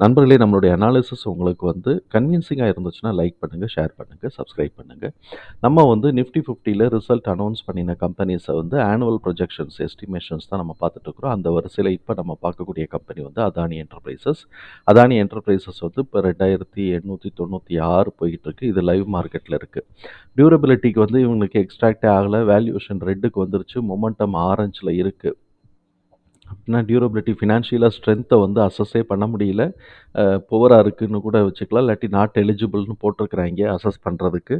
நண்பர்களே நம்மளுடைய அனாலிசிஸ் உங்களுக்கு வந்து கன்வின்சிங்காக இருந்துச்சுன்னா லைக் பண்ணுங்கள் ஷேர் பண்ணுங்கள் சப்ஸ்கிரைப் பண்ணுங்கள் நம்ம வந்து நிஃப்டி ஃபிஃப்டியில் ரிசல்ட் அனௌன்ஸ் பண்ணின கம்பெனிஸை வந்து ஆனுவல் ப்ரொஜெக்ஷன்ஸ் எஸ்டிமேஷன்ஸ் தான் நம்ம பார்த்துட்ருக்குறோம் அந்த வரிசையில் இப்போ நம்ம பார்க்கக்கூடிய கம்பெனி வந்து அதானி என்டர்பிரைசஸ் அதானி என்டர்பிரைசஸ் வந்து இப்போ ரெண்டாயிரத்தி எண்ணூற்றி தொண்ணூற்றி ஆறு போயிட்டுருக்கு இது லைவ் மார்க்கெட்டில் இருக்குது டியூரபிலிட்டிக்கு வந்து இவங்களுக்கு எக்ஸ்ட்ராக்டே ஆகலை. வேல்யூஷன் ரெட்டுக்கு வந்துருச்சு. மொமெண்டம் ஆரஞ்சில் இருக்குது அப்படின்னா டியூரபிலிட்டி ஃபினான்ஷியலாக ஸ்ட்ரென்த்தை வந்து அசஸே பண்ண முடியல. புவராக இருக்குதுன்னு கூட வச்சுக்கலாம். இல்லாட்டி நாட் எலிஜிபிள்னு போட்டிருக்கிறாங்க அசஸ் பண்ணுறதுக்கு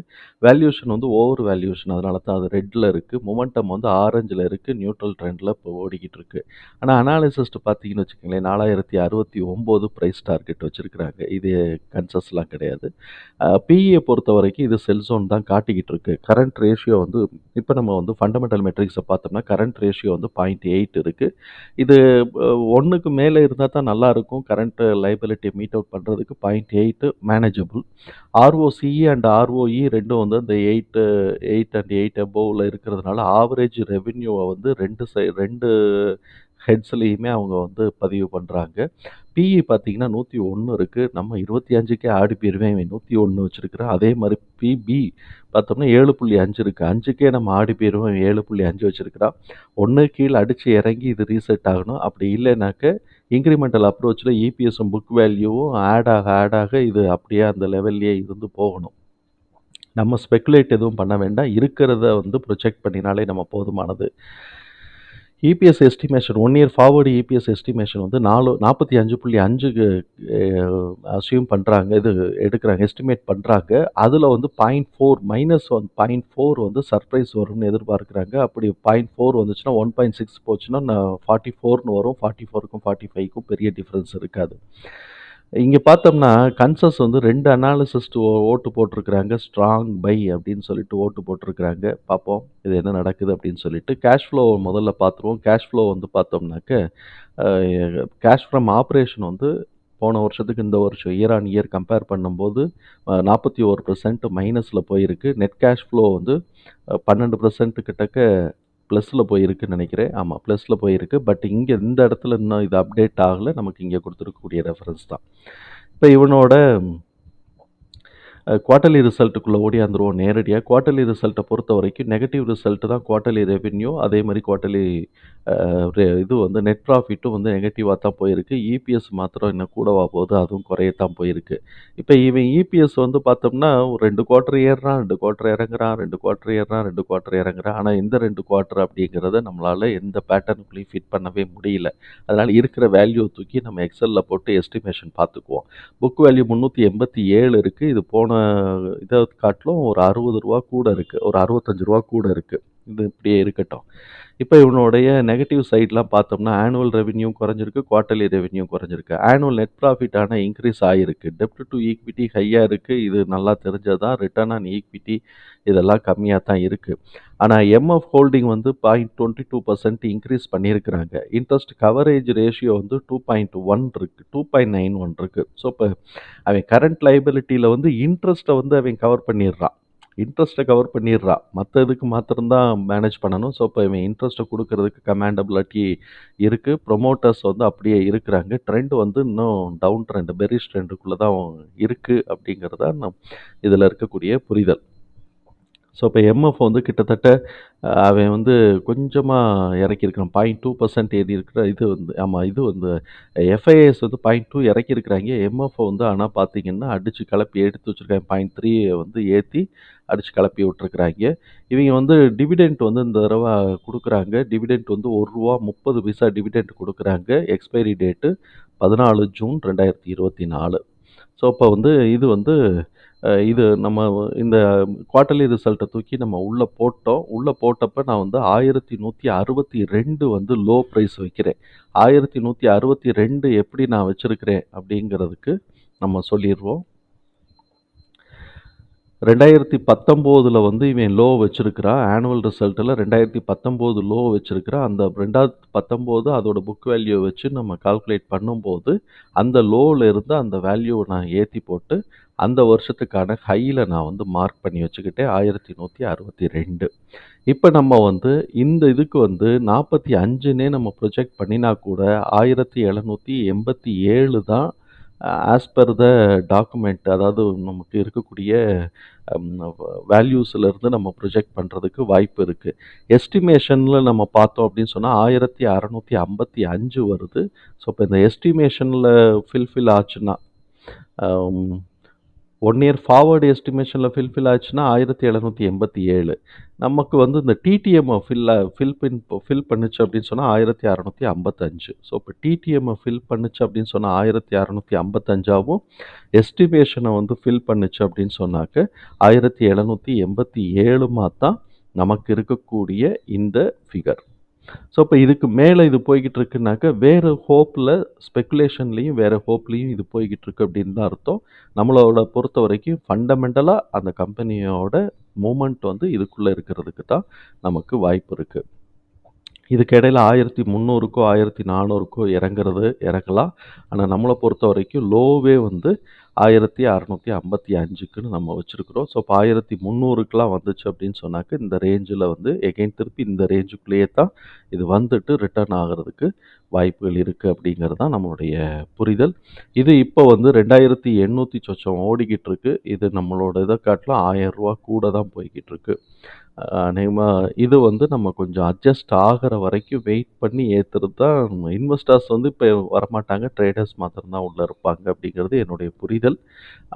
வேல்யூஷன் வந்து ஓவர் வேல்யூஷன் அதனால தான் அது ரெட்டில் இருக்குது மொமெண்டம் வந்து ஆரஞ்சில் இருக்குது நியூட்ரல் ட்ரெண்டில் இப்போ ஓடிக்கிட்டு இருக்கு. ஆனால் அனாலிசிஸ்ட் பார்த்தீங்கன்னு வச்சுக்கோங்களேன் நாலாயிரத்தி அறுபத்தி ஒம்பது ப்ரைஸ் டார்கெட் வச்சுருக்கிறாங்க. இது கன்சஸ்லாம் கிடையாது. பிஇயை பொறுத்த வரைக்கும் இது செல்சோன் தான் காட்டிக்கிட்டு இருக்குது கரண்ட் ரேஷியோ வந்து இப்போ நம்ம வந்து ஃபண்டமெண்டல் மெட்ரிக்ஸை பார்த்தோம்னா கரண்ட் ரேஷியோ வந்து பாயிண்ட் எயிட் இருக்குது இது ஒன்றுக்கு மேலே இருந்தால் தான் நல்லாயிருக்கும் கரண்ட் லைபிலிட்டி மீட் அவுட் பண்ணுறதுக்கு point eight manageable ROCE and ROE ரெண்டும் வந்து அந்த எயிட்டு எயிட் அண்ட் எயிட் அபோவில் இருக்கிறதுனால ஆவரேஜ் ரெவென்யூவை வந்து ரெண்டு சை ரெண்டு ஹெட்ஸ்லேயுமே அவங்க வந்து பதிவு பண்ணுறாங்க பிஇ பார்த்தீங்கன்னா நூற்றி ஒன்று இருக்குது நம்ம இருபத்தி அஞ்சுக்கே ஆடி போயிடுவேன் இவன் நூற்றி ஒன்று வச்சுருக்கிறேன் அதே மாதிரி பிபி பார்த்தோம்னா ஏழு புள்ளி அஞ்சு இருக்குது அஞ்சுக்கே நம்ம ஆடி போயிடுவோம் ஏழு புள்ளி அஞ்சு வச்சுருக்கிறான் ஒன்று கீழே அடித்து இறங்கி இது ரீசெட் ஆகணும். அப்படி இல்லைனாக்க இன்க்ரிமெண்டல் அப்ரோச்சில் இபிஎஸும் புக் வேல்யூவும் ஆட் ஆக ஆட் ஆக இது அப்படியே அந்த லெவல்லையே இருந்து போகணும். நம்ம ஸ்பெக்குலேட் எதுவும் பண்ண வேண்டாம். இருக்கிறத வந்து ப்ரொஜெக்ட் பண்ணினாலே நம்ம போதுமானது. EPS estimation one year forward EPS estimation வந்து நாலு நாற்பத்தி அஞ்சு புள்ளி அஞ்சுக்கு அசியூம் பண்ணுறாங்க இது எடுக்கிறாங்க எஸ்டிமேட் பண்ணுறாங்க அதில் வந்து point four minus one point four வந்து சர்ப்ரைஸ் வரும்னு எதிர்பார்க்குறாங்க. அப்படி பாயிண்ட் ஃபோர் வந்துச்சுன்னா ஒன் பாயிண்ட் சிக்ஸ் போச்சுன்னா ஃபார்ட்டி ஃபோர்னு வரும். ஃபார்ட்டி ஃபோருக்கும் ஃபார்ட்டி ஃபைவ்க்கும் பெரிய டிஃப்ரென்ஸ் இருக்காது. இங்கே பார்த்தோம்னா கன்சஸ் வந்து ரெண்டு அனாலிசிஸ்ட் ஓட்டு போட்டிருக்கிறாங்க. ஸ்ட்ராங் பை அப்படின்னு சொல்லிட்டு ஓட்டு போட்டிருக்கிறாங்க. பார்ப்போம் இது என்ன நடக்குது அப்படின்னு சொல்லிட்டு. கேஷ் ஃப்ளோ முதல்ல பார்த்துருவோம். கேஷ் ஃப்ளோ வந்து பார்த்தோம்னாக்க கேஷ் ஃப்ரம் ஆப்ரேஷன் வந்து போன வருஷத்துக்கு இந்த வருஷம் இயர் ஆன் இயர் கம்பேர் பண்ணும்போது நாற்பத்தி ஒரு பர்சன்ட் மைனஸில் போயிருக்கு. நெட் கேஷ் ஃப்ளோ வந்து பன்னெண்டு பர்சன்ட் கிட்டக்க ப்ளஸில் போயிருக்குன்னு நினைக்கிறேன். ஆமாம் ப்ளஸில் போயிருக்கு. பட் இங்கே இந்த இடத்துல இன்னும் இது அப்டேட் ஆகலை. நமக்கு இங்கே கொடுத்துருக்கக்கூடிய ரெஃபரன்ஸ் தான். இப்போ இவனோட குவார்ட்டர்லி ரிசல்ட்டுக்குள்ளே ஓடியாந்துருவோம் நேரடியாக குவார்ட்டர்லி ரிசல்ட்டை பொறுத்த வரைக்கும் நெகட்டிவ் ரிசல்ட்டு தான் குவார்ட்டர்லி ரெவென்யூ அதே மாதிரி குவார்ட்டர்லி இது வந்து நெட் ப்ராஃபிட்டும் வந்து நெகட்டிவாக தான் போயிருக்கு. இபிஎஸ் மாத்திரம் இன்னும் கூடவா போகுது அதுவும் குறையத்தான் போயிருக்கு. இப்போ இவன் இபிஎஸ் வந்து பார்த்தோம்னா ஒரு ரெண்டு குவார்ட்டர் ஏறுறான் ரெண்டு குவார்ட்டர் இறங்குறான் ரெண்டு குவார்ட்டர் ஏறுறான் ரெண்டு குவார்ட்டர் இறங்குறான். ஆனால் இந்த ரெண்டு குவார்ட்டர் அப்படிங்கிறத நம்மளால் எந்த பேட்டர்னுக்குள்ளேயும் ஃபிட் பண்ணவே முடியல. அதனால் இருக்கிற வேல்யூ தூக்கி நம்ம எக்ஸலில் போட்டு எஸ்டிமேஷன் பார்த்துக்குவோம். புக் வேல்யூ முந்நூற்றி எண்பத்தி ஏழு இருக்குது இது போன இதை காட்டிலும் ஒரு அறுபது ரூபா கூட இருக்குது ஒரு அறுபத்தஞ்சு ரூபா கூட இருக்குது இது இப்படியே இருக்கட்டும். இப்போ இவனுடைய நெகட்டிவ் சைட்லாம் பார்த்தோம்னா ஆனுவல் ரெவென்யூ குறைஞ்சிருக்கு குவார்ட்டர்லி ரெவென்யூ குறைஞ்சிருக்கு. ஆனுவல் நெட் ப்ராஃபிட் ஆனால் இன்க்ரீஸ் ஆகிருக்கு டெப்ட் டு ஈக்விட்டி ஹையாக இருக்குது இது நல்லா தெரிஞ்சது? தான் ரிட்டர்ன் ஆன் ஈக்விட்டி இதெல்லாம் கம்மியாக தான் இருக்குது ஆனால் எம்எஃப் ஹோல்டிங் வந்து point twenty two percent increase பண்ணியிருக்கிறாங்க. இன்ட்ரெஸ்ட் கவரேஜ் ரேஷியோ வந்து டூ பாயிண்ட் ஒன் இருக்குது டூ பாயிண்ட் நைன் ஒன் இருக்குது ஸோ இப்போ அவன் கரண்ட் லைபிலிட்டியில் வந்து இன்ட்ரெஸ்ட்டை வந்து அவன் கவர் பண்ணிடுறான். இன்ட்ரெஸ்ட்டை கவர் பண்ணிடுறான் மற்ற இதுக்கு மாத்திரம்தான் மேனேஜ் பண்ணணும். ஸோ இப்போ இவன் இன்ட்ரெஸ்ட்டை கொடுக்கறதுக்கு கமாண்டபிலிட்டி இருக்குது ப்ரொமோட்டர்ஸ் வந்து அப்படியே இருக்கிறாங்க. ட்ரெண்ட் வந்து இன்னும் டவுன் ட்ரெண்ட் பெரிஷ் ட்ரெண்டுக்குள்ளே தான் இருக்குது அப்படிங்கிறது தான் இதில் இருக்கக்கூடிய புரிதல். ஸோ இப்போ எம்எஃப் வந்து கிட்டத்தட்ட அவன் வந்து கொஞ்சமாக இறக்கியிருக்கிறான். பாயிண்ட் டூ பர்சன்ட் ஏறி இருக்கிற இது வந்து ஆமாம் இது வந்து எஃப்ஐஎஸ் வந்து பாயிண்ட் டூ இறக்கியிருக்கிறாங்க. எம்எஃப் வந்து ஆனால் பார்த்தீங்கன்னா அடித்து கிளப்பி எடுத்து வச்சுருக்காங்க. பாயிண்ட் த்ரீ வந்து ஏற்றி அடித்து கிளப்பி விட்ருக்குறாங்க இவங்க வந்து டிவிடெண்ட் வந்து இந்த தடவை கொடுக்குறாங்க. டிவிடெண்ட் வந்து ஒரு ரூபா முப்பது பைசா டிவிடெண்ட் கொடுக்குறாங்க. எக்ஸ்பைரி டேட்டு பதினாலு ஜூன் ரெண்டாயிரத்தி இருபத்தி நாலு. ஸோ இப்போ வந்து இது வந்து இது நம்ம இந்த குவார்ட்டர்லி ரிசல்ட்டை தூக்கி நம்ம உள்ளே போட்டோம். உள்ளே போட்டப்போ நான் வந்து ஆயிரத்தி நூற்றி அறுபத்தி ரெண்டு வந்து லோ ப்ரைஸ் வைக்கிறேன். ஆயிரத்தி நூற்றி அறுபத்தி ரெண்டு எப்படி நான் வச்சுருக்கிறேன் அப்படிங்கிறதுக்கு நம்ம சொல்லிடுவோம். 2019ல வந்து இவன் லோ வச்சுருக்கிறான் ஆனுவல் ரிசல்ட்டில் ரெண்டாயிரத்தி பத்தொம்போது லோ வச்சுருக்கிறான் அந்த 2019 அதோட புக் வேல்யூ வச்சு நம்ம கால்குலேட் பண்ணும்போது, அந்த லோவில் இருந்து அந்த வேல்யூவை நான் ஏற்றி போட்டு, அந்த வருஷத்துக்கான ஹையில் நான் வந்து மார்க் பண்ணி வச்சுக்கிட்டேன். ஆயிரத்தி நூற்றி அறுபத்தி ரெண்டு இப்போ நம்ம வந்து இந்த இதுக்கு வந்து 45ன்னே நம்ம ப்ரொஜெக்ட் பண்ணினா கூட 1787 தான் ஆஸ் பர் த டாக்குமெண்ட் அதாவது நமக்கு இருக்கக்கூடிய வேல்யூஸ்லேருந்து நம்ம ப்ரொஜெக்ட் பண்ணுறதுக்கு வாய்ப்பு இருக்குது எஸ்டிமேஷனில் நம்ம பார்த்தோம் அப்படின்னு சொன்னால் ஆயிரத்தி அறநூற்றி ஐம்பத்தி அஞ்சு வருது. ஸோ, இப்போ இந்த எஸ்டிமேஷனில் ஃபில்ஃபில் ஆச்சுன்னா, ஒன் இயர் ஃபார்வர்டு எஸ்டிமேஷனில் ஃபில்ஃபில் ஆச்சுன்னா 1787. நமக்கு வந்து இந்த டிடிஎம்ஐ ஃபில் ஃபில் பின் ஃபில் பண்ணுச்சு அப்படின்னு சொன்னால் ஆயிரத்தி அறநூற்றி ஐம்பத்தஞ்சு ஸோ, இப்போ டிடிஎம்ஐ ஃபில் பண்ணுச்சு அப்படின்னு சொன்னால் ஆயிரத்தி அறநூற்றி ஐம்பத்தஞ்சாவும் எஸ்டிமேஷனை வந்து ஃபில் பண்ணுச்சு அப்படின்னு சொன்னாக்க 1787மா தான் நமக்கு இருக்கக்கூடிய இந்த ஃபிகர். ஸோ, இப்போ இதுக்கு மேலே இது போய்கிட்டு இருக்குனாக்க வேறு ஹோப்பில் ஸ்பெக்குலேஷன்லேயும் வேறு ஹோப்லேயும் இது போய்கிட்டு இருக்கு அப்படின்னு தான் அர்த்தம். நம்மளோட பொறுத்த வரைக்கும் ஃபண்டமெண்டலாக அந்த கம்பெனியோட மூமெண்ட் வந்து இதுக்குள்ளே இருக்கிறதுக்கு தான் நமக்கு வாய்ப்பு இருக்கு. இதுக்கு இடையில 1300க்கோ, 1400க்கோ இறங்குறது இறங்கலாம். ஆனால் நம்மளை பொறுத்த வரைக்கும் லோவே வந்து 1655க்குன்னு நம்ம வச்சுருக்குறோம் ஸோ, இப்போ ஆயிரத்தி முந்நூறுக்கெலாம் வந்துச்சு அப்படின்னு சொன்னாக்க, இந்த ரேஞ்சில் வந்து எகைன் திருப்பி இந்த ரேஞ்சுக்குள்ளேயே தான் இது வந்துட்டு ரிட்டர்ன் ஆகிறதுக்கு வாய்ப்புகள் இருக்குது அப்படிங்கிறது தான் நம்மளுடைய புரிதல். இது இப்போ வந்து 2800 சொச்சம் ஓடிக்கிட்டு இருக்கு. இது நம்மளோட இதை காட்டிலும் ஆயிரம் ரூபா கூட தான் போய்கிட்டு இருக்குது அநேகமாக இது வந்து நம்ம கொஞ்சம் அட்ஜஸ்ட் ஆகுற வரைக்கும் வெயிட் பண்ணி ஏற்றுறது தான் இன்வெஸ்டர்ஸ் வந்து இப்போ வரமாட்டாங்க. ட்ரேடர்ஸ் மாத்திரம்தான் உள்ளே இருப்பாங்க அப்படிங்கிறது என்னுடைய புரிதல்.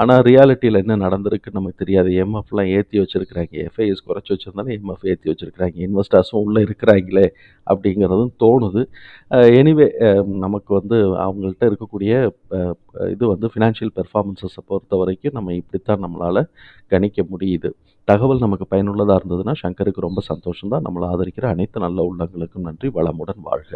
ஆனால் ரியாலிட்டியில் என்ன நடந்திருக்குன்னு நமக்கு தெரியாது. எம்எஃப்லாம் ஏற்றி வச்சிருக்கிறாங்க. எஃப்ஐஎஸ் குறைச்சி வச்சிருந்தாலும் எம்எஃப் ஏற்றி வச்சிருக்கிறாங்க. இன்வெஸ்டர்ஸும் உள்ளே இருக்கிறாங்களே அப்படிங்கிறதும் தோணுது. எனிவே நமக்கு வந்து அவங்கள்ட்ட இருக்கக்கூடிய இது வந்து ஃபினான்ஷியல் பெர்ஃபார்மன்ஸஸை பொறுத்த வரைக்கும் நம்ம இப்படித்தான் நம்மளால் கணிக்க முடியுது. தகவல் நமக்கு பயனுள்ளதாக இருந்ததுன்னா, சங்கருக்கு ரொம்ப சந்தோஷம் தான். ஆதரிக்கிற அனைத்து நல்ல உள்ளங்களுக்கும் நன்றி. வளமுடன் வாழ்க!